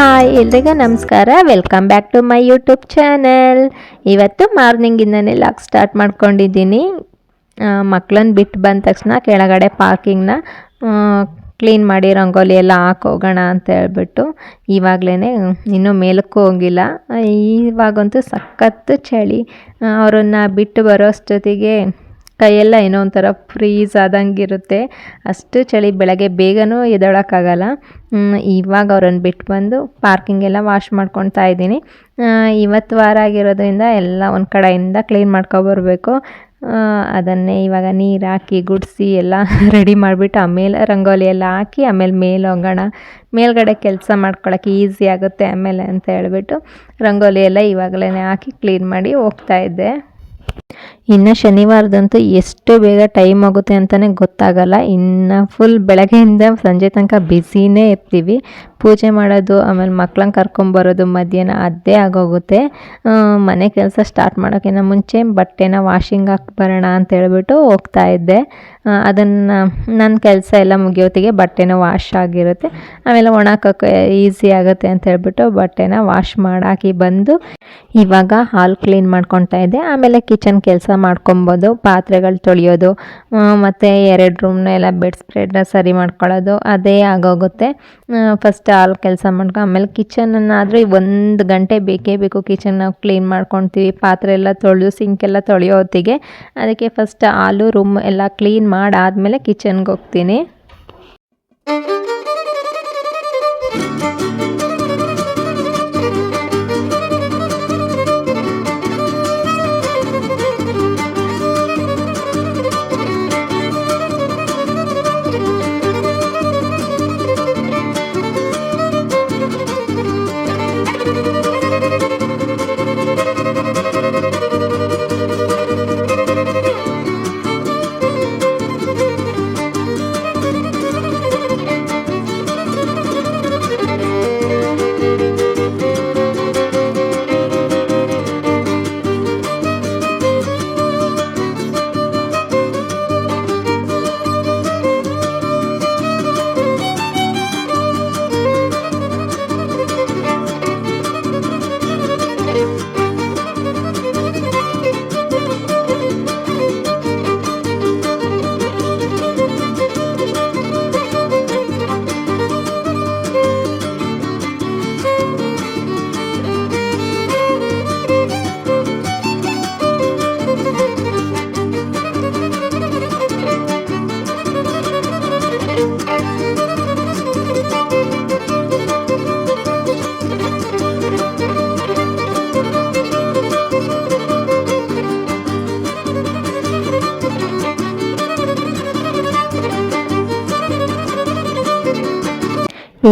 Hi, ಎಲ್ರಿಗೂ ನಮಸ್ಕಾರ. Welcome back to my YouTube channel ಇವತ್ತು ಮಾರ್ನಿಂಗಿಂದನೇ ಲಾಕ್ ಸ್ಟಾರ್ಟ್ ಮಾಡ್ಕೊಂಡಿದ್ದೀನಿ. ಮಕ್ಕಳನ್ನ ಬಿಟ್ಟು ಬಂದ ತಕ್ಷಣ ಕೆಳಗಡೆ ಪಾರ್ಕಿಂಗ್ನ ಕ್ಲೀನ್ ಮಾಡಿ ರಂಗೋಲಿ ಎಲ್ಲ ಹಾಕೋಗೋಣ ಅಂತ ಹೇಳ್ಬಿಟ್ಟು ಇವಾಗಲೇ ಇನ್ನೂ ಮೇಲಕ್ಕೂ ಹೋಗಿಲ್ಲ. ಇವಾಗಂತೂ ಸಖತ್ತು ಚಳಿ. ಅವರನ್ನು ಬಿಟ್ಟು ಬರೋ ಅಷ್ಟೊತ್ತಿಗೆ ಕೈಯೆಲ್ಲ ಏನೋ ಒಂಥರ ಫ್ರೀಸ್ ಆದಂಗಿರುತ್ತೆ. ಅಷ್ಟು ಚಳಿ ಬೆಳಗ್ಗೆ ಬೇಗನೂ ಎದ್ದೇಳೋಕ್ಕಾಗಲ್ಲ. ಇವಾಗ ಅವ್ರನ್ನ ಬಿಟ್ಟು ಬಂದು ಪಾರ್ಕಿಂಗ್ ಎಲ್ಲ ವಾಶ್ ಮಾಡ್ಕೊತಾ ಇದ್ದೀನಿ. ಇವತ್ತು ವಾರ ಆಗಿರೋದ್ರಿಂದ ಎಲ್ಲ ಒಂದು ಕಡೆಯಿಂದ ಕ್ಲೀನ್ ಮಾಡ್ಕೊಬರ್ಬೇಕು ಅದನ್ನೇ ಇವಾಗ ನೀರು ಹಾಕಿ, ಗುಡಿಸಿ ಎಲ್ಲ ರೆಡಿ ಮಾಡಿಬಿಟ್ಟು ಆಮೇಲೆ ರಂಗೋಲಿ ಎಲ್ಲ ಹಾಕಿ, ಆಮೇಲೆ ಮೇಲೆ ಹೋಗೋಣ ಮೇಲ್ಗಡೆ ಕೆಲಸ ಮಾಡ್ಕೊಳಕ್ಕೆ ಈಸಿ ಆಗುತ್ತೆ ಆಮೇಲೆ ಅಂತ ಹೇಳ್ಬಿಟ್ಟು ರಂಗೋಲಿ ಎಲ್ಲ ಇವಾಗಲೇ ಹಾಕಿ ಕ್ಲೀನ್ ಮಾಡಿ ಹೋಗ್ತಾ ಇದ್ದೆ. ಇನ್ನು ಶನಿವಾರದಂತೂ ಎಷ್ಟು ಬೇಗ ಟೈಮ್ ಆಗುತ್ತೆ ಅಂತಲೇ ಗೊತ್ತಾಗಲ್ಲ. ಇನ್ನು ಫುಲ್ ಬೆಳಗ್ಗೆಯಿಂದ ಸಂಜೆ ತನಕ ಬ್ಯುಸಿನೇ ಇರ್ತೀವಿ. ಪೂಜೆ ಮಾಡೋದು, ಆಮೇಲೆ ಮಕ್ಳನ್ನ ಕರ್ಕೊಂಬರೋದು ಮಧ್ಯಾಹ್ನ ಅದೇ ಆಗೋಗುತ್ತೆ. ಮನೆ ಕೆಲಸ ಸ್ಟಾರ್ಟ್ ಮಾಡೋಕ್ಕಿಂತ ಮುಂಚೆ ಬಟ್ಟೆನ ವಾಷಿಂಗ್ ಹಾಕಿ ಬರೋಣ ಅಂತ ಹೇಳ್ಬಿಟ್ಟು ಹೋಗ್ತಾ ಇದ್ದೆ. ಅದನ್ನು ನನ್ನ ಕೆಲಸ ಎಲ್ಲ ಮುಗಿಯೋತ್ತಿಗೆ ಬಟ್ಟೆನ ವಾಶ್ ಆಗಿರುತ್ತೆ. ಆಮೇಲೆ ಒಣಾಕೋಕ್ಕೆ ಈಸಿ ಆಗುತ್ತೆ ಅಂತ ಹೇಳ್ಬಿಟ್ಟು ಬಟ್ಟೆನ ವಾಶ್ ಮಾಡಾಕಿ ಬಂದು ಇವಾಗ ಹಾಲ್ ಕ್ಲೀನ್ ಮಾಡ್ಕೊತಾ ಇದ್ದೆ. ಆಮೇಲೆ ಕಿಚನ್ ಕೆಲಸ ಮಾಡ್ಕೊಬೋದು, ಪಾತ್ರೆಗಳು ತೊಳೆಯೋದು ಮತ್ತು ಎರಡು ರೂಮ್ನ ಎಲ್ಲ ಬೆಡ್ ಸ್ಪ್ರೆಡ್ನ ಸರಿ ಮಾಡ್ಕೊಳ್ಳೋದು, ಅದೇ ಆಗೋಗುತ್ತೆ. ಫಸ್ಟ್ ಹಾಲ್ ಕೆಲಸ ಮಾಡ್ಕೊ ಆಮೇಲೆ ಕಿಚನನ್ನಾದರೆ ಒಂದು ಗಂಟೆ ಬೇಕೇ ಬೇಕು ಕಿಚನ್ ನಾವು ಕ್ಲೀನ್ ಮಾಡ್ಕೊತೀವಿ. ಪಾತ್ರೆ ಎಲ್ಲ ತೊಳೆದು ಸಿಂಕ್ ಎಲ್ಲ ತೊಳೆಯೋ ಹೊತ್ತಿಗೆ. ಅದಕ್ಕೆ ಫಸ್ಟ್ ಹಾಲು ರೂಮ್ ಎಲ್ಲ ಕ್ಲೀನ್ ಮಾಡಾದ್ಮೇಲೆ ಕಿಚನ್ಗೆ ಹೋಗ್ತೀನಿ.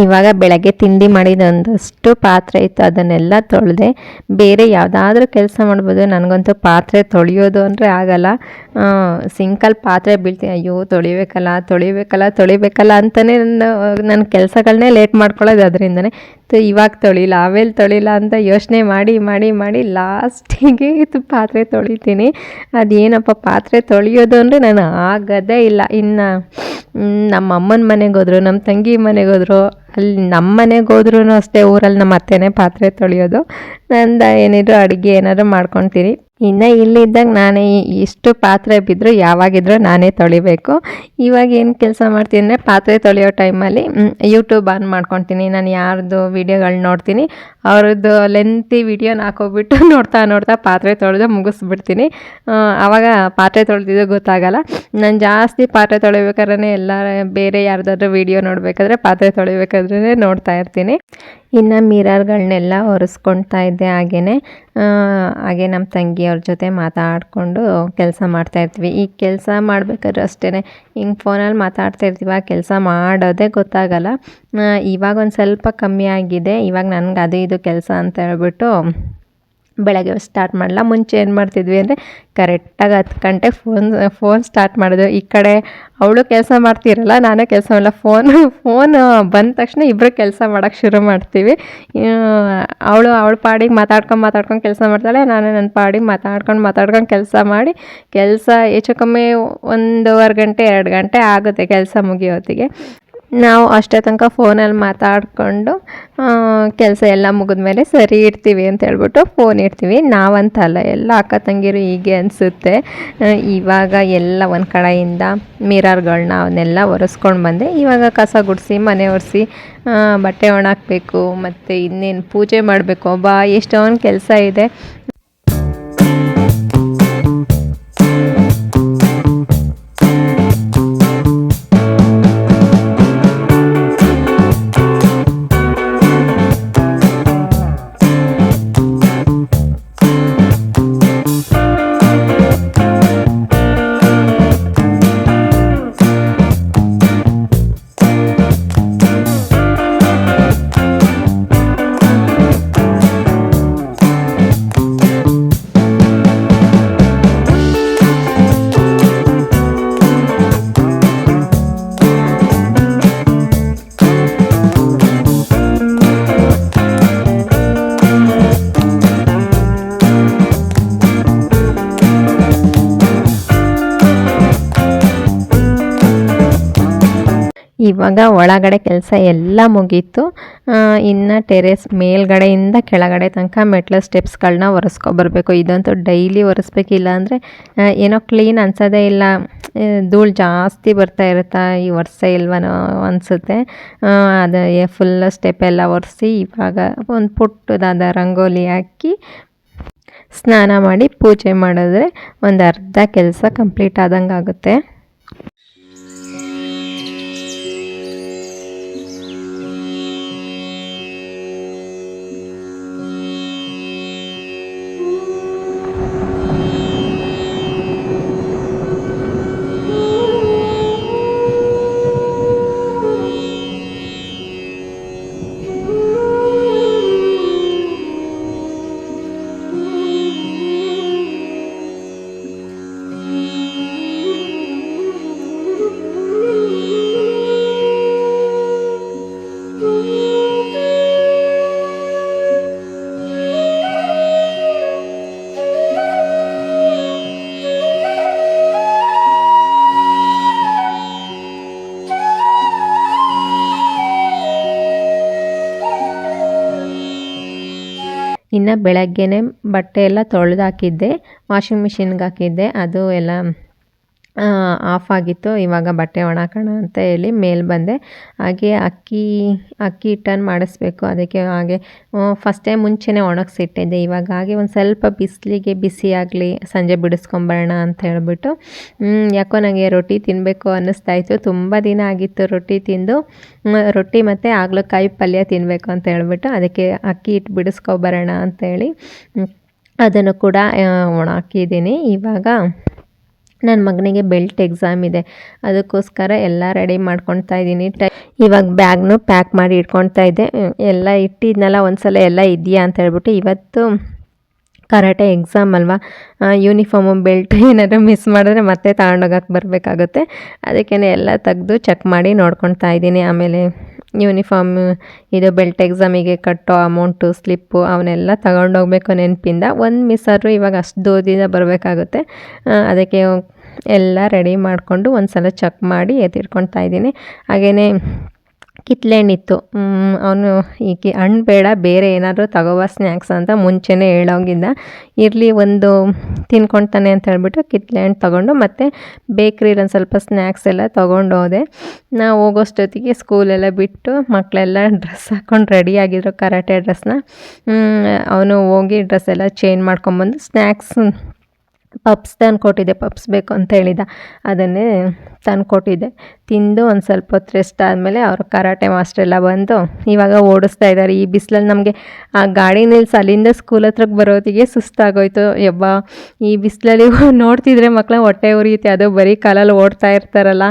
ಇವಾಗ ಬೆಳಗ್ಗೆ ತಿಂಡಿ ಮಾಡಿದೊಂದಷ್ಟು ಪಾತ್ರೆ ಇತ್ತು. ಅದನ್ನೆಲ್ಲ ತೊಳೆದೆ ಬೇರೆ ಯಾವುದಾದ್ರೂ ಕೆಲಸ ಮಾಡ್ಬೋದು. ನನಗಂತೂ ಪಾತ್ರೆ ತೊಳೆಯೋದು ಅಂದರೆ ಆಗಲ್ಲ. ಸಿಂಕಲ್ಲಿ ಪಾತ್ರೆ ಬೀಳ್ತೀನಿ. ಅಯ್ಯೋ, ತೊಳಿಬೇಕಲ್ಲ ತೊಳಿಬೇಕಲ್ಲ ತೊಳಿಬೇಕಲ್ಲ ಅಂತಲೇ ನನ್ನ ನನ್ನ ಕೆಲಸಗಳನ್ನೇ ಲೇಟ್ ಮಾಡ್ಕೊಳ್ಳೋದು ಅದರಿಂದನೇ. ಇವಾಗ ತೊಳಿಲ್ಲ, ಆಮೇಲೆ ತೊಳಿಲ್ಲ ಅಂತ ಯೋಚನೆ ಮಾಡಿ ಮಾಡಿ ಮಾಡಿ ಲಾಸ್ಟಿಗೆ ಇದು ಪಾತ್ರೆ ತೊಳಿತೀನಿ. ಅದೇನಪ್ಪ ಪಾತ್ರೆ ತೊಳೆಯೋದು ಅಂದರೆ ನಾನು ಆಗೋದೇ ಇಲ್ಲ. ಇನ್ನು ನಮ್ಮ ಅಮ್ಮನ ಮನೆಗೆ ಹೋದ್ರು ನಮ್ಮ ತಂಗಿ ಮನೆಗೆ ಹೋದ್ರು. ಅಲ್ಲಿ ನಮ್ಮ ಮನೆಗೆ ಹೋದ್ರೂ ಅಷ್ಟೇ ಊರಲ್ಲಿ ನಮ್ಮ ಅತ್ತೆನೇ ಪಾತ್ರೆ ತೊಳೆಯೋದು. ನಂದು ಏನಿದ್ರು ಅಡುಗೆ ಏನಾದ್ರು ಮಾಡ್ಕೊತೀನಿ ಇನ್ನು ಇಲ್ಲಿದ್ದಾಗ ನಾನೇ ಇಷ್ಟು ಪಾತ್ರೆ ಬಿದ್ದರೂ ಯಾವಾಗಿದ್ದರೂ ನಾನೇ ತೊಳಿಬೇಕು. ಇವಾಗ ಏನು ಕೆಲಸ ಮಾಡ್ತೀನಿ ಅಂದರೆ ಪಾತ್ರೆ ತೊಳೆಯೋ ಟೈಮಲ್ಲಿ ಯೂಟ್ಯೂಬ್ ಆನ್ ಮಾಡ್ಕೊತೀನಿ. ನಾನು ಯಾರ್ದು ವೀಡಿಯೋಗಳು ನೋಡ್ತೀನಿ, ಅವ್ರದ್ದು ಲೆಂತಿ ವೀಡಿಯೋನ ಹಾಕೋಬಿಟ್ಟು ನೋಡ್ತಾ ನೋಡ್ತಾ ಪಾತ್ರೆ ತೊಳೆದು ಮುಗಿಸ್ಬಿಡ್ತೀನಿ. ಆವಾಗ ಪಾತ್ರೆ ತೊಳೆದಿದ್ದು ಗೊತ್ತಾಗಲ್ಲ. ನಾನು ಜಾಸ್ತಿ ಪಾತ್ರೆ ತೊಳಿಬೇಕಾದ್ರೆ ಎಲ್ಲ ಬೇರೆ ಯಾರ್ದಾದ್ರೂ ವೀಡಿಯೋ ನೋಡಬೇಕಾದ್ರೆ ಪಾತ್ರೆ ತೊಳಿಬೇಕಾದ್ರೆ ನೋಡ್ತಾ ಇರ್ತೀನಿ. ಇನ್ನು ಮಿರರ್ಗಳನ್ನೆಲ್ಲ ಒರೆಸ್ಕೊಳ್ತಾ ಇದ್ದೆ ಹಾಗೇ ಹಾಗೆ ನಮ್ಮ ತಂಗಿಯವ್ರ ಜೊತೆ ಮಾತಾಡಿಕೊಂಡು ಕೆಲಸ ಮಾಡ್ತಾ ಇರ್ತೀವಿ. ಈ ಕೆಲಸ ಮಾಡ್ಬೇಕಾದ್ರೆ ಅಷ್ಟೇ ಹಿಂಗೆ ಫೋನಲ್ಲಿ ಮಾತಾಡ್ತಾ ಆ ಕೆಲಸ ಮಾಡೋದೇ ಗೊತ್ತಾಗಲ್ಲ. ಇವಾಗ ಒಂದು ಸ್ವಲ್ಪ ಕಮ್ಮಿ ಆಗಿದೆ. ಇವಾಗ ನನಗೆ ಅದು ಇದು ಕೆಲಸ ಅಂತ ಹೇಳ್ಬಿಟ್ಟು ಬೆಳಗ್ಗೆ ಸ್ಟಾರ್ಟ್ ಮಾಡಲ್ಲ ಮುಂಚೆ ಏನು ಮಾಡ್ತಿದ್ವಿ ಅಂದರೆ ಕರೆಕ್ಟಾಗಿ ಹತ್ತು ಗಂಟೆ ಫೋನ್ ಫೋನ್ ಸ್ಟಾರ್ಟ್ ಮಾಡಿದ್ವಿ. ಈ ಕಡೆ ಅವಳು ಕೆಲಸ ಮಾಡ್ತಿರಲ್ಲ, ನಾನೇ ಕೆಲಸ ಮಾಡಲ್ಲ ಫೋನ್ ಫೋನ್ ಬಂದ ತಕ್ಷಣ ಇಬ್ಬರು ಕೆಲಸ ಮಾಡೋಕ್ಕೆ ಶುರು ಮಾಡ್ತೀವಿ. ಅವಳು ಅವಳ ಪಾಡಿಗೆ ಮಾತಾಡ್ಕೊಂಡು ಮಾತಾಡ್ಕೊಂಡು ಕೆಲಸ ಮಾಡ್ತಾಳೆ, ನಾನು ನನ್ನ ಪಾಡಿಗೆ ಮಾತಾಡ್ಕೊಂಡು ಮಾತಾಡ್ಕೊಂಡು ಕೆಲಸ ಮಾಡಿ, ಕೆಲಸ ಹೆಚ್ಚು ಕಮ್ಮಿ ಒಂದೂವರೆ ಗಂಟೆ, ಎರಡು ಗಂಟೆ ಆಗುತ್ತೆ ಕೆಲಸ ಮುಗಿಯೋತ್ತಿಗೆ. ನಾವು ಅಷ್ಟೇ ತನಕ ಫೋನಲ್ಲಿ ಮಾತಾಡಿಕೊಂಡು ಕೆಲಸ ಎಲ್ಲ ಮುಗಿದ್ಮೇಲೆ ಸರಿ ಇಡ್ತೀವಿ ಅಂತ ಹೇಳ್ಬಿಟ್ಟು ಫೋನ್ ಇಡ್ತೀವಿ. ನಾವಂತಲ್ಲ, ಎಲ್ಲ ಅಕ್ಕ ತಂಗಿರು ಹೀಗೆ ಅನಿಸುತ್ತೆ. ಇವಾಗ ಎಲ್ಲ ಒಂದು ಕಡೆಯಿಂದ ಮಿರರ್ಗಳನ್ನ ಅವನ್ನೆಲ್ಲ ಒರೆಸ್ಕೊಂಡು ಬಂದೆ. ಇವಾಗ ಕಸ ಗುಡಿಸಿ, ಮನೆ ಒರೆಸಿ ಬಟ್ಟೆ ಒಣಾಕಬೇಕು ಮತ್ತು ಇನ್ನೇನು ಪೂಜೆ ಮಾಡಬೇಕು. ಬಾ, ಎಷ್ಟೊಂದು ಕೆಲಸ ಇದೆ. ಇವಾಗ ಒಳಗಡೆ ಕೆಲಸ ಎಲ್ಲ ಮುಗೀತು. ಇನ್ನು ಟೆರೆಸ್ ಮೇಲ್ಗಡೆಯಿಂದ ಕೆಳಗಡೆ ತನಕ ಮೆಟ್ಲ ಸ್ಟೆಪ್ಸ್ಗಳನ್ನ ಒರೆಸ್ಕೊಬರ್ಬೇಕು ಇದಂತೂ ಡೈಲಿ ಒರೆಸ್ಬೇಕಿಲ್ಲ ಅಂದರೆ ಏನೋ ಕ್ಲೀನ್ ಅನ್ಸೋದೇ ಇಲ್ಲ. ಧೂಳು ಜಾಸ್ತಿ ಬರ್ತಾ ಇರುತ್ತಾ? ಈ ವರ್ಷ ಇಲ್ವನೋ ಅನಿಸುತ್ತೆ. ಅದು ಫುಲ್ ಸ್ಟೆಪ್ ಎಲ್ಲ ಒರೆಸಿ ಇವಾಗ ಒಂದು ಪುಟ್ಟದಾದ ರಂಗೋಲಿ ಹಾಕಿ ಸ್ನಾನ ಮಾಡಿ ಪೂಜೆ ಮಾಡಿದ್ರೆ ಒಂದು ಅರ್ಧ ಕೆಲಸ ಕಂಪ್ಲೀಟ್ ಆದಂಗೆ ಆಗುತ್ತೆ ಇನ್ನು ಬೆಳಗ್ಗೆನೇ ಬಟ್ಟೆ ಎಲ್ಲ ತೊಳೆದು ಹಾಕಿದ್ದೆ ವಾಷಿಂಗ್ ಮಿಷಿನ್ಗೆ ಹಾಕಿದ್ದೆ ಅದು ಎಲ್ಲ ಆಫ್ ಆಗಿತ್ತು. ಇವಾಗ ಬಟ್ಟೆ ಒಣಾಕೋಣ ಅಂತ ಹೇಳಿ ಮೇಲೆ ಬಂದೆ. ಹಾಗೆ ಅಕ್ಕಿ ಅಕ್ಕಿ ಹಿಟ್ಟನ್ನು ಮಾಡಿಸ್ಬೇಕು. ಅದಕ್ಕೆ ಹಾಗೆ ಫಸ್ಟ್ ಟೈಮ್ ಮುಂಚೆನೇ ಒಣಗಿಸಿಟ್ಟಿದ್ದೆ. ಇವಾಗ ಹಾಗೆ ಒಂದು ಸ್ವಲ್ಪ ಬಿಸಿಲಿಗೆ ಬಿಸಿ ಆಗಲಿ, ಸಂಜೆ ಬಿಡಿಸ್ಕೊಂಬರೋಣ ಅಂತ ಹೇಳಿಬಿಟ್ಟು ಯಾಕೋ ನನಗೆ ರೊಟ್ಟಿ ತಿನ್ನಬೇಕು ಅನ್ನಿಸ್ತಾ ಇತ್ತು. ತುಂಬ ದಿನ ಆಗಿತ್ತು ರೊಟ್ಟಿ ತಿಂದು. ರೊಟ್ಟಿ ಮತ್ತು ಆಗಲಕಾಯಿ ಪಲ್ಯ ತಿನ್ನಬೇಕು ಅಂತ ಹೇಳ್ಬಿಟ್ಟು ಅದಕ್ಕೆ ಅಕ್ಕಿ ಹಿಟ್ಟು ಬಿಡಿಸ್ಕೊಬರೋಣ ಅಂತೇಳಿ ಅದನ್ನು ಕೂಡ ಒಣ ಹಾಕಿದ್ದೀನಿ ಇವಾಗ ನನ್ನ ಮಗನಿಗೆ ಬೆಲ್ಟ್ ಎಕ್ಸಾಮ್ ಇದೆ. ಅದಕ್ಕೋಸ್ಕರ ಎಲ್ಲ ರೆಡಿ ಮಾಡ್ಕೊಳ್ತಾ ಇದ್ದೀನಿ. ಟೈ ಇವಾಗ ಬ್ಯಾಗ್ನು ಪ್ಯಾಕ್ ಮಾಡಿ ಇಟ್ಕೊಳ್ತಾ ಇದ್ದೆ. ಎಲ್ಲ ಇಟ್ಟಿದ್ನಲ್ಲ ಒಂದು ಸಲ ಎಲ್ಲ ಇದೆಯಾ ಅಂತ ಹೇಳ್ಬಿಟ್ಟು ಇವತ್ತು ಕರಾಟೆ ಎಕ್ಸಾಮ್ ಅಲ್ವಾ? ಯೂನಿಫಾರ್ಮು ಬೆಲ್ಟ್ ಏನಾದರೂ ಮಿಸ್ ಮಾಡಿದ್ರೆ ಮತ್ತೆ ತಗೊಂಡೋಗಕ್ಕೆ ಬರಬೇಕಾಗುತ್ತೆ. ಅದಕ್ಕೇ ಎಲ್ಲ ತೆಗೆದು ಚೆಕ್ ಮಾಡಿ ನೋಡ್ಕೊಳ್ತಾ ಇದ್ದೀನಿ. ಆಮೇಲೆ ಯೂನಿಫಾರ್ಮ್ ಇದು ಬೆಲ್ಟ್ ಎಕ್ಸಾಮಿಗೆ ಕಟ್ಟೋ ಅಮೌಂಟು ಸ್ಲಿಪ್ಪು ಅವನ್ನೆಲ್ಲ ತಗೊಂಡೋಗ್ಬೇಕು ನೆನಪಿಂದ. ಒಂದು ಮಿಸ್ ಆದರೂ ಇವಾಗ ಅಷ್ಟು ದೂರದಿಂದ ಬರಬೇಕಾಗುತ್ತೆ. ಅದಕ್ಕೆ ಎಲ್ಲ ರೆಡಿ ಮಾಡಿಕೊಂಡು ಒಂದು ಸಲ ಚೆಕ್ ಮಾಡಿ ಎತ್ತಿಟ್ಕೊಳ್ತಾ ಇದ್ದೀನಿ. ಹಾಗೆಯೇ ಕಿತ್ಲೆಹಣ್ಣಿತ್ತು ಅವನು ಈಕೆ ಹಣ್ಣು ಬೇಡ, ಬೇರೆ ಏನಾದರೂ ತಗೋಬ ಸ್ನ್ಯಾಕ್ಸ್ ಅಂತ ಮುಂಚೆನೇ ಹೇಳೋಗಿದ್ದ. ಇರಲಿ ಒಂದು ತಿನ್ಕೊಳ್ತಾನೆ ಅಂತ ಹೇಳ್ಬಿಟ್ಟು ಕಿತ್ಲೆಹಣ್ಣು ತೊಗೊಂಡು ಮತ್ತು ಬೇಕ್ರಿಲಿ ಒಂದು ಸ್ವಲ್ಪ ಸ್ನ್ಯಾಕ್ಸ್ ಎಲ್ಲ ತೊಗೊಂಡು ಹೋದೆ. ನಾವು ಹೋಗೋಷ್ಟೊತ್ತಿಗೆ ಸ್ಕೂಲೆಲ್ಲ ಬಿಟ್ಟು ಮಕ್ಕಳೆಲ್ಲ ಡ್ರೆಸ್ ಹಾಕ್ಕೊಂಡು ರೆಡಿ ಆಗಿದ್ರು, ಕರಾಟೆ ಡ್ರೆಸ್ನ ಅವನು ಹೋಗಿ ಡ್ರೆಸ್ ಎಲ್ಲ ಚೇಂಜ್ ಮಾಡ್ಕೊಂಬಂದು ಸ್ನ್ಯಾಕ್ಸ್ ಪಪ್ಸ್ ತಂದು ಕೊಟ್ಟಿದ್ದೆ ಪಪ್ಸ್ ಬೇಕು ಅಂತ ಹೇಳಿದ. ಅದನ್ನೇ ತಂದು ಕೊಟ್ಟಿದ್ದೆ ತಿಂದು ಒಂದು ಸ್ವಲ್ಪ ಹೊತ್ತು ರೆಸ್ಟ್ ಆದಮೇಲೆ ಅವರು ಕರಾಟೆ ಮಾಸ್ಟರ್ ಎಲ್ಲ ಬಂದು ಇವಾಗ ಓಡಿಸ್ತಾ ಇದ್ದಾರೆ. ಈ ಬಿಸಿಲಲ್ಲಿ ನಮಗೆ ಆ ಗಾಡಿ ನಿಲ್ಲಿಸಿ ಅಲ್ಲಿಂದ ಸ್ಕೂಲ್ ಹತ್ರಕ್ಕೆ ಬರೋತ್ತಿಗೆ ಸುಸ್ತಾಗೋಯ್ತು. ಯಬ್ಬ, ಈ ಬಿಸಿಲಲ್ಲಿ ನೋಡ್ತಿದ್ರೆ ಮಕ್ಕಳ ಹೊಟ್ಟೆ ಉರಿಯುತ್ತೆ. ಅದು ಬರೀ ಕಾಲಲ್ಲಿ ಓಡ್ತಾ ಇರ್ತಾರಲ್ಲ.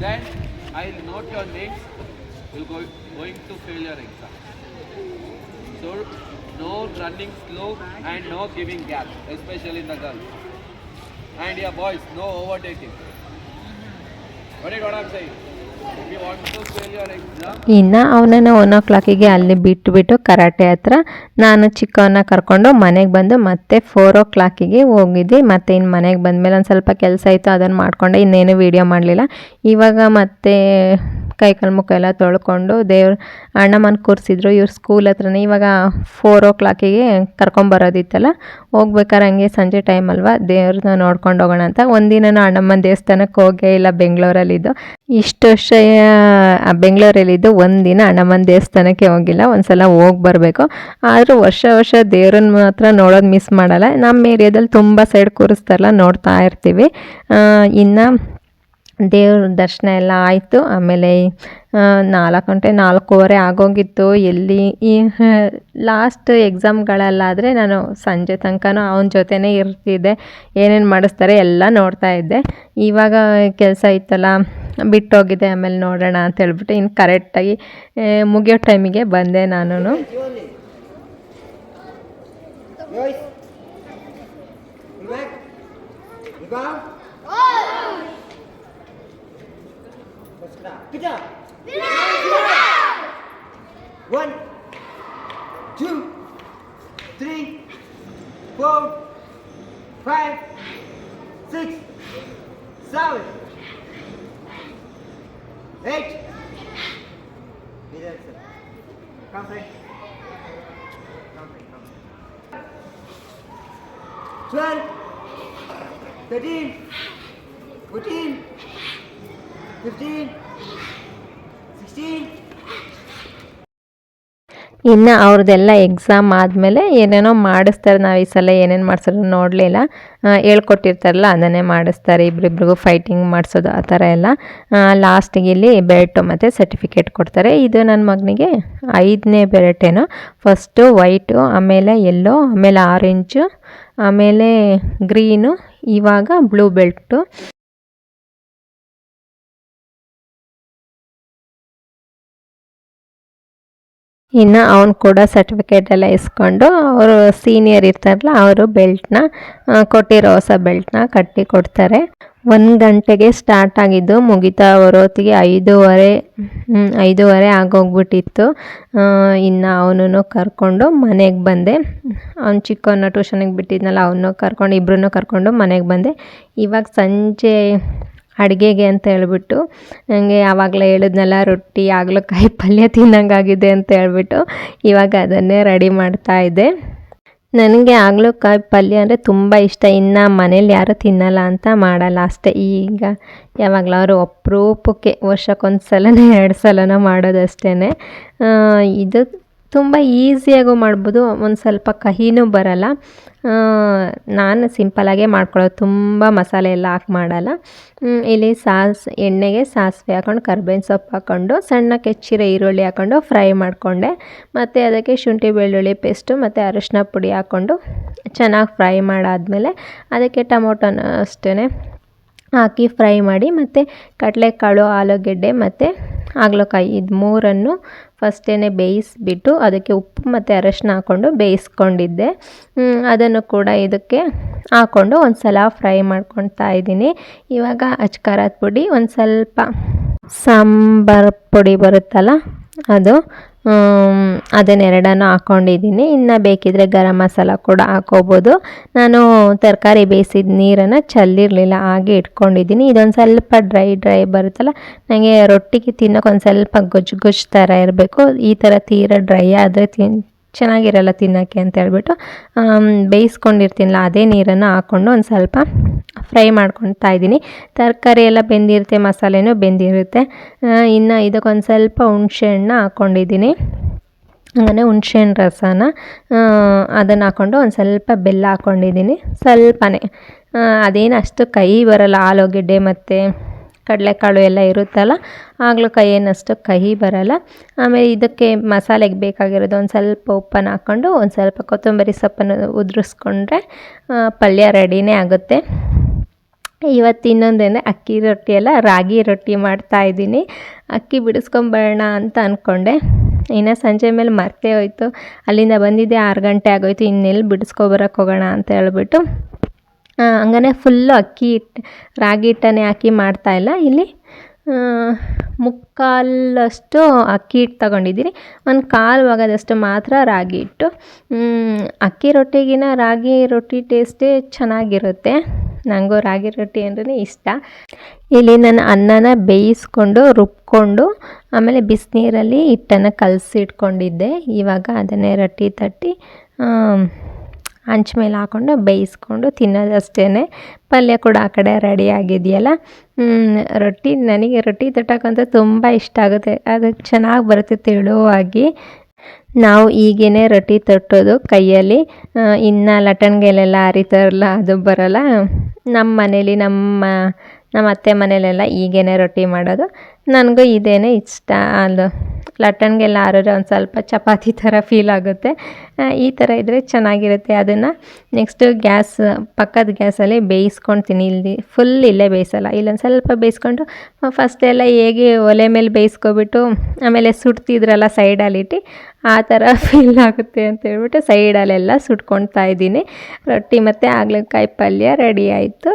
Then I'll note your names. You're go, going to fail your exam. So no running slow and no giving gap, especially in the girls. And yeah, boys, no overtaking. What is what I'm saying? ಇನ್ನು ಅವನನ್ನು one ಓ ಕ್ಲಾಕಿಗೆ ಅಲ್ಲಿ ಬಿಟ್ಟುಬಿಟ್ಟು karate ಹತ್ರ ನಾನು ಚಿಕ್ಕವನ್ನ ಕರ್ಕೊಂಡು ಮನೆಗೆ ಬಂದು ಮತ್ತೆ ಫೋರ್ ಓ ಕ್ಲಾಕಿಗೆ ಹೋಗಿದ್ದೆ. ಮತ್ತೆ ಇನ್ನು ಮನೆಗೆ ಬಂದಮೇಲೆ ಒಂದು ಸ್ವಲ್ಪ ಕೆಲಸ ಇತ್ತು ಅದನ್ನು ಮಾಡಿಕೊಂಡೆ. ಇನ್ನೇನು ವೀಡಿಯೋ ಮಾಡಲಿಲ್ಲ. ಇವಾಗ ಮತ್ತೆ ಕೈ ಕಾಲು ಮುಖ ಎಲ್ಲ ತೊಳ್ಕೊಂಡು ದೇವ್ರ ಅಣ್ಣಮ್ಮನ ಕೂರಿಸಿದ್ರು. ಇವ್ರ ಸ್ಕೂಲ್ ಹತ್ರನೇ ಇವಾಗ ಫೋರ್ ಓ ಕ್ಲಾಕಿಗೆ ಕರ್ಕೊಂಬರೋದಿತ್ತಲ್ಲ ಹೋಗ್ಬೇಕಾರೆ ಹಂಗೆ ಸಂಜೆ ಟೈಮ್ ಅಲ್ವಾ? ದೇವ್ರನ್ನ ನೋಡ್ಕೊಂಡು ಹೋಗೋಣ ಅಂತ. ಒಂದಿನ ಅಣ್ಣಮ್ಮನ ದೇವಸ್ಥಾನಕ್ಕೆ ಹೋಗೇ ಇಲ್ಲ. ಬೆಂಗಳೂರಲ್ಲಿದ್ದು. ಇಷ್ಟು ವರ್ಷ ಬೆಂಗಳೂರಲ್ಲಿದ್ದು ಒಂದಿನ ಅಣ್ಣಮ್ಮನ ದೇವಸ್ಥಾನಕ್ಕೆ ಹೋಗಿಲ್ಲ. ಒಂದ್ಸಲ ಹೋಗಿ ಬರಬೇಕು. ಆದರೂ ವರ್ಷ ವರ್ಷ ದೇವ್ರನ್ನ ಮಾತ್ರ ನೋಡೋದು ಮಿಸ್ ಮಾಡಲ್ಲ. ನಮ್ಮ ಏರಿಯಾದಲ್ಲಿ ತುಂಬ ಸೈಡ್ ಕೂರಿಸ್ತಾರಲ್ಲ, ನೋಡ್ತಾ ಇರ್ತೀವಿ. ಇನ್ನು ದೇವ್ರ ದರ್ಶನ ಎಲ್ಲ ಆಯಿತು. ಆಮೇಲೆ ನಾಲ್ಕು ಗಂಟೆ ನಾಲ್ಕೂವರೆ ಆಗೋಗಿತ್ತು. ಎಲ್ಲಿ ಈ ಲಾಸ್ಟ್ ಎಕ್ಸಾಮ್ಗಳಲ್ಲಾದರೆ ನಾನು ಸಂಜೆ ತನಕನೂ ಅವನ ಜೊತೆನೇ ಇರ್ತಿದ್ದೆ. ಏನೇನು ಮಾಡಿಸ್ತಾರೆ ಎಲ್ಲ ನೋಡ್ತಾ ಇದ್ದೆ. ಇವಾಗ ಕೆಲಸ ಇತ್ತಲ್ಲ ಬಿಟ್ಟೋಗಿದೆ ಆಮೇಲೆ ನೋಡೋಣ ಅಂತ ಹೇಳ್ಬಿಟ್ಟು ಇನ್ನು ಕರೆಕ್ಟಾಗಿ ಮುಗಿಯೋ ಟೈಮಿಗೆ ಬಂದೆ ನಾನು Pick up. One, two, three, four, five, six, seven, eight. Relax. Come. Come. Come. Twelve, thirteen, fourteen, fifteen. ಇನ್ನು ಅವ್ರದ್ದೆಲ್ಲ ಎಕ್ಸಾಮ್ ಆದಮೇಲೆ ಏನೇನೋ ಮಾಡಿಸ್ತಾರೆ ನಾವು ಈ ಸಲ ಏನೇನು ಮಾಡಿಸೋದು ನೋಡಲಿಲ್ಲ ಹೇಳ್ಕೊಟ್ಟಿರ್ತಾರಲ್ಲ, ಅದನ್ನೇ ಮಾಡಿಸ್ತಾರೆ ಇಬ್ಬರಿಬ್ರಿಗೂ ಫೈಟಿಂಗ್ ಮಾಡಿಸೋದು ಆ ಥರ ಎಲ್ಲ. ಲಾಸ್ಟಿಗೆ ಇಲ್ಲಿ ಬೆಲ್ಟು ಮತ್ತು ಸರ್ಟಿಫಿಕೇಟ್ ಕೊಡ್ತಾರೆ. ಇದು ನನ್ನ ಮಗನಿಗೆ ಐದನೇ ಬೆಲ್ಟೇನೋ ಫಸ್ಟು ವೈಟು ಆಮೇಲೆ ಎಲ್ಲೋ ಆಮೇಲೆ ಆರೆಂಜು ಆಮೇಲೆ ಗ್ರೀನು ಇವಾಗ ಬ್ಲೂ ಬೆಲ್ಟು ಇನ್ನು ಅವನು ಕೂಡ ಸರ್ಟಿಫಿಕೇಟ್ ಎಲ್ಲ ಇಸ್ಕೊಂಡು ಅವರು ಸೀನಿಯರ್ ಇರ್ತಾರಲ್ಲ, ಅವರು ಬೆಲ್ಟ್ನ ಕೊಟ್ಟಿರೋ ಹೊಸ ಬೆಲ್ಟ್ನ ಕಟ್ಟಿ ಕೊಡ್ತಾರೆ. ಒಂದು ಗಂಟೆಗೆ ಸ್ಟಾರ್ಟ್ ಆಗಿದ್ದು ಮುಗಿತಾ ಹೊರೊತ್ತಿಗೆ ಐದೂವರೆ ಐದೂವರೆ ಆಗೋಗ್ಬಿಟ್ಟಿತ್ತು. ಇನ್ನು ಅವನನ್ನು ಕರ್ಕೊಂಡು ಮನೆಗೆ ಬಂದೆ. ಅವ್ನು ಚಿಕ್ಕವನ್ನ ಟ್ಯೂಷನಿಗೆ ಬಿಟ್ಟಿದ್ನಲ್ಲ, ಅವನು ಕರ್ಕೊಂಡು ಇಬ್ಬರನ್ನೂ ಕರ್ಕೊಂಡು ಮನೆಗೆ ಬಂದೆ. ಇವಾಗ ಸಂಜೆ ಅಡುಗೆಗೆ ಅಂತ ಹೇಳ್ಬಿಟ್ಟು ನನಗೆ ಆವಾಗಲೇ ಹೇಳಿದ್ನಲ್ಲ, ರೊಟ್ಟಿ ಹಾಗಲಕಾಯಿ ಪಲ್ಯ ತಿನ್ನಂಗಾಗಿದೆ ಅಂತ ಹೇಳ್ಬಿಟ್ಟು ಇವಾಗ ಅದನ್ನೇ ರೆಡಿ ಮಾಡ್ತಾ ಇದ್ದೆ. ನನಗೆ ಕಾಯಿ ಪಲ್ಯ ಅಂದರೆ ತುಂಬ ಇಷ್ಟ. ಇನ್ನು ಮನೇಲಿ ಯಾರೂ ತಿನ್ನಲ್ಲ ಅಂತ ಮಾಡಲ್ಲ ಅಷ್ಟೇ. ಈಗ ಯಾವಾಗಲಾದ್ರು ಅಪರೂಪಕ್ಕೆ ವರ್ಷಕ್ಕೊಂದು ಸಲನೇ ಎರಡು ಸಲನೋ ಮಾಡೋದಷ್ಟೇ ಇದು ತುಂಬ ಈಸಿಯಾಗೂ ಮಾಡ್ಬೋದು. ಒಂದು ಸ್ವಲ್ಪ ಕಹಿನೂ ಬರಲ್ಲ. ನಾನು ಸಿಂಪಲಾಗೇ ಮಾಡ್ಕೊಳ್ಳೋದು. ತುಂಬ ಮಸಾಲೆ ಎಲ್ಲ ಹಾಕಿ ಮಾಡಲ್ಲ. ಇಲ್ಲಿ ಸಾಸ್, ಎಣ್ಣೆಗೆ ಸಾಸಿವೆ ಹಾಕೊಂಡು, ಕರ್ಬೇವಿನ ಸೊಪ್ಪು ಹಾಕ್ಕೊಂಡು ಸಣ್ಣ ಕೆಚ್ಚಿರೋ ಈರುಳ್ಳಿ ಹಾಕ್ಕೊಂಡು ಫ್ರೈ ಮಾಡಿಕೊಂಡೆ. ಮತ್ತು ಅದಕ್ಕೆ ಶುಂಠಿ ಬೆಳ್ಳುಳ್ಳಿ ಪೇಸ್ಟು, ಮತ್ತು ಅರಿಶಿನ ಪುಡಿ ಹಾಕ್ಕೊಂಡು ಚೆನ್ನಾಗಿ ಫ್ರೈ ಮಾಡಾದಮೇಲೆ ಅದಕ್ಕೆ ಟೊಮೊಟೊನ ಅಷ್ಟೇ ಹಾಕಿ ಫ್ರೈ ಮಾಡಿ, ಮತ್ತು ಕಡಲೆಕಾಳು, ಆಲೂಗೆಡ್ಡೆ, ಮತ್ತು ಹಾಗಲಕಾಯಿ ಇದು ಮೂರನ್ನು ಫಸ್ಟೇ ಬೇಯಿಸ್ಬಿಟ್ಟು ಅದಕ್ಕೆ ಉಪ್ಪು ಮತ್ತು ಅರಶಿನ ಹಾಕ್ಕೊಂಡು ಬೇಯಿಸ್ಕೊಂಡಿದ್ದೆ. ಅದನ್ನು ಕೂಡ ಇದಕ್ಕೆ ಹಾಕ್ಕೊಂಡು ಒಂದು ಸಲ ಫ್ರೈ ಮಾಡ್ಕೊಳ್ತಾ ಇದ್ದೀನಿ. ಇವಾಗ ಅಚ್ಕಾರದ ಪುಡಿ, ಒಂದು ಸ್ವಲ್ಪ ಸಾಂಬಾರ್ ಪುಡಿ ಬರುತ್ತಲ್ಲ, ಅದು ಆಮ್, ಅದನ್ನೆರಡನ್ನು ಹಾಕ್ಕೊಂಡಿದ್ದೀನಿ ಇನ್ನು ಬೇಕಿದ್ದರೆ ಗರಂ ಮಸಾಲ ಕೂಡ ಹಾಕೋಬೋದು. ನಾನು ತರಕಾರಿ ಬೇಯಿಸಿದ ನೀರನ್ನು ಚಲ್ಲಿರಲಿಲ್ಲ ಹಾಗೆ ಇಟ್ಕೊಂಡಿದ್ದೀನಿ. ಇದೊಂದು ಸ್ವಲ್ಪ ಡ್ರೈ ಡ್ರೈ ಬರುತ್ತಲ್ಲ ನನಗೆ ರೊಟ್ಟಿಗೆ ತಿನ್ನೋಕೆ ಒಂದು ಸ್ವಲ್ಪ ಗೊಜ್ಜು ಗೊಜ್ಜು ಥರ ಇರಬೇಕು. ಈ ಥರ ತೀರ ಡ್ರೈ ಆದರೆ ತಿನ್ ಚೆನ್ನಾಗಿರಲ್ಲ ತಿನ್ನೋಕ್ಕೆ ಅಂತ ಹೇಳ್ಬಿಟ್ಟು ಬೇಯಿಸ್ಕೊಂಡಿರ್ತೀನಲ್ಲ ಅದೇ ನೀರನ್ನು ಹಾಕ್ಕೊಂಡು ಒಂದು ಸ್ವಲ್ಪ ಫ್ರೈ ಮಾಡ್ಕೊಳ್ತಾ ಇದ್ದೀನಿ. ತರಕಾರಿ ಎಲ್ಲ ಬೆಂದಿರುತ್ತೆ, ಮಸಾಲೆನೂ ಬೆಂದಿರುತ್ತೆ. ಇನ್ನು ಇದಕ್ಕೊಂದು ಸ್ವಲ್ಪ ಹುಣಸೆಹಣ್ಣು ಹಾಕ್ಕೊಂಡಿದ್ದೀನಿ ಹಾಗೆ ಹುಣ್ಸೆಹಣ್ಣು ರಸನ ಅದನ್ನು ಹಾಕ್ಕೊಂಡು ಒಂದು ಸ್ವಲ್ಪ ಬೆಲ್ಲ ಹಾಕ್ಕೊಂಡಿದ್ದೀನಿ ಸ್ವಲ್ಪನೇ. ಅದೇನು ಅಷ್ಟು ಕಹಿ ಬರಲ್ಲ, ಆಲೂಗೆಡ್ಡೆ ಮತ್ತು ಕಡಲೆಕಾಳು ಎಲ್ಲ ಇರುತ್ತಲ್ಲ, ಆಗಲೂ ಕೈ ಏನಷ್ಟು ಕಹಿ ಬರಲ್ಲ. ಆಮೇಲೆ ಇದಕ್ಕೆ ಮಸಾಲೆಗೆ ಬೇಕಾಗಿರೋದು ಒಂದು ಸ್ವಲ್ಪ ಉಪ್ಪನ್ನು ಹಾಕ್ಕೊಂಡು ಒಂದು ಸ್ವಲ್ಪ ಕೊತ್ತಂಬರಿ ಸೊಪ್ಪನ್ನು ಉದುರಿಸ್ಕೊಂಡ್ರೆ ಪಲ್ಯ ರೆಡಿನೇ ಆಗುತ್ತೆ. ಇವತ್ತು ಇನ್ನೊಂದೇನೆ ಅಕ್ಕಿ ರೊಟ್ಟಿ ಅಲ್ಲ, ರಾಗಿ ರೊಟ್ಟಿ ಮಾಡ್ತಾ ಇದ್ದೀನಿ. ಅಕ್ಕಿ ಬಿಡಿಸ್ಕೊಂಬರೋಣ ಅಂತ ಅಂದ್ಕೊಂಡೆ ಇನ್ನು ಸಂಜೆ ಮೇಲೆ ಮರ್ತೇ ಹೋಯ್ತು. ಅಲ್ಲಿಂದ ಬಂದಿದ್ದೆ, ಆರು ಗಂಟೆ ಆಗೋಯ್ತು. ಇನ್ನೆಲ್ಲಿ ಬಿಡಿಸ್ಕೊಬರಕ್ಕೆ ಹೋಗೋಣ ಅಂತ ಹೇಳ್ಬಿಟ್ಟು. ಹಂಗನೆ ಫುಲ್ಲು ಅಕ್ಕಿ ಹಿಟ್ಟು ರಾಗಿ ಹಿಟ್ಟನ್ನೇ ಹಾಕಿ ಮಾಡ್ತಾಯಿಲ್ಲ ಇಲ್ಲಿ. ಮುಕ್ಕಾಲಷ್ಟು ಅಕ್ಕಿ ಹಿಟ್ಟು ತಗೊಂಡಿದ್ದೀನಿ. ಒಂದು ಕಾಲು ಭಾಗದಷ್ಟು ಮಾತ್ರ ರಾಗಿ ಹಿಟ್ಟು. ಅಕ್ಕಿ ರೊಟ್ಟಿಗಿನ ರಾಗಿ ರೊಟ್ಟಿ ಟೇಸ್ಟೇ ಚೆನ್ನಾಗಿರುತ್ತೆ. ನನಗೂ ರಾಗಿ ರೊಟ್ಟಿ ಅಂದ್ರೆ ಇಷ್ಟ. ಇಲ್ಲಿ ನಾನು ಅನ್ನನ ಬೇಯಿಸ್ಕೊಂಡು, ರುಬ್ಕೊಂಡು, ಆಮೇಲೆ ಬಿಸಿನೀರಲ್ಲಿ ಹಿಟ್ಟನ್ನು ಕಲಸಿಟ್ಕೊಂಡಿದ್ದೆ. ಇವಾಗ ಅದನ್ನೇ ರೊಟ್ಟಿ ತಟ್ಟಿ ಹಂಚ್ ಮೇಲೆ ಹಾಕ್ಕೊಂಡು ಬೇಯಿಸ್ಕೊಂಡು ತಿನ್ನೋದಷ್ಟೇ ಪಲ್ಯ ಕೂಡ ಆ ಕಡೆ ರೆಡಿ ಆಗಿದೆಯಲ್ಲ? ರೊಟ್ಟಿ, ನನಗೆ ರೊಟ್ಟಿ ತಟ್ಟಕ್ಕಂತೂ ತುಂಬ ಇಷ್ಟ ಆಗುತ್ತೆ. ಅದು ಚೆನ್ನಾಗಿ ಬರುತ್ತೆ ತೆಳುವಾಗಿ. ನಾವು ಈಗೇನೆ ರೊಟ್ಟಿ ತಟ್ಟೋದು ಕೈಯಲ್ಲಿ. ಇನ್ನು ಲಟಣ್ಗೆಲೆಲ್ಲ ಅರಿತಾರಲ್ಲ ಅದು ಬರಲ್ಲ. ನಮ್ಮ ಮನೇಲಿ ನಮ್ಮ ನಮ್ಮ ಅತ್ತೆ ಮನೇಲೆಲ್ಲ ಈಗೇನೆ ರೊಟ್ಟಿ ಮಾಡೋದು. ನನಗೂ ಇದೇನೆ ಇಷ್ಟ. ಅದು ಲಟನ್ಗೆಲ್ಲ ಆರಿದ್ರೆ ಒಂದು ಸ್ವಲ್ಪ ಚಪಾತಿ ಥರ ಫೀಲ್ ಆಗುತ್ತೆ. ಈ ಥರ ಇದ್ದರೆ ಚೆನ್ನಾಗಿರುತ್ತೆ ಅದನ್ನು. ನೆಕ್ಸ್ಟು ಗ್ಯಾಸ್, ಪಕ್ಕದ ಗ್ಯಾಸಲ್ಲಿ ಬೇಯಿಸ್ಕೊಳ್ತೀನಿ ಇಲ್ಲಿ ಫುಲ್ ಇಲ್ಲೇ ಬೇಯಿಸಲ್ಲ. ಇಲ್ಲೊಂದು ಸ್ವಲ್ಪ ಬೇಯಿಸ್ಕೊಂಡು ಫಸ್ಟ್ ಎಲ್ಲ ಹೇಗೆ ಒಲೆ ಮೇಲೆ ಬೇಯಿಸ್ಕೊಬಿಟ್ಟು, ಆಮೇಲೆ ಸುಡ್ತಿದ್ರಲ್ಲ ಸೈಡಲ್ಲಿಟ್ಟು ಆ ಥರ ಫೀಲ್ ಆಗುತ್ತೆ ಅಂತ ಹೇಳ್ಬಿಟ್ಟು ಸೈಡಲ್ಲೆಲ್ಲ ಸುಟ್ಕೊಳ್ತಾ ಇದ್ದೀನಿ. ರೊಟ್ಟಿ ಮತ್ತು ಹಾಗಲಕಾಯಿ ಪಲ್ಯ ರೆಡಿ ಆಯಿತು.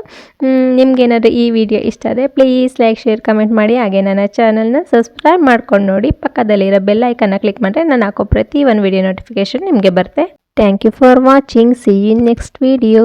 ನಿಮ್ಗೇನಾದರೂ ಈ ವಿಡಿಯೋ ಇಷ್ಟ ಆದರೆ ಪ್ಲೀಸ್ ಲೈಕ್ ಶೇರ್ ಕಮೆಂಟ್ ಮಾಡಿ. ಹಾಗೆ ನನ್ನ ಚಾನಲ್ನ ಸಬ್ಸ್ಕ್ರೈಬ್ ಮಾಡ್ಕೊಂಡು ನೋಡಿ. ಪಕ್ಕದಲ್ಲಿರೋ ಬೆಲ್ ಐಕನ್ನ ಕ್ಲಿಕ್ ಮಾಡಿದ್ರೆ ನಾನು ಹಾಕೋ ಪ್ರತಿ ಒಂದು ವಿಡಿಯೋ ನೋಟಿಫಿಕೇಷನ್ ನಿಮಗೆ ಬರುತ್ತೆ. Thank you for watching see in next video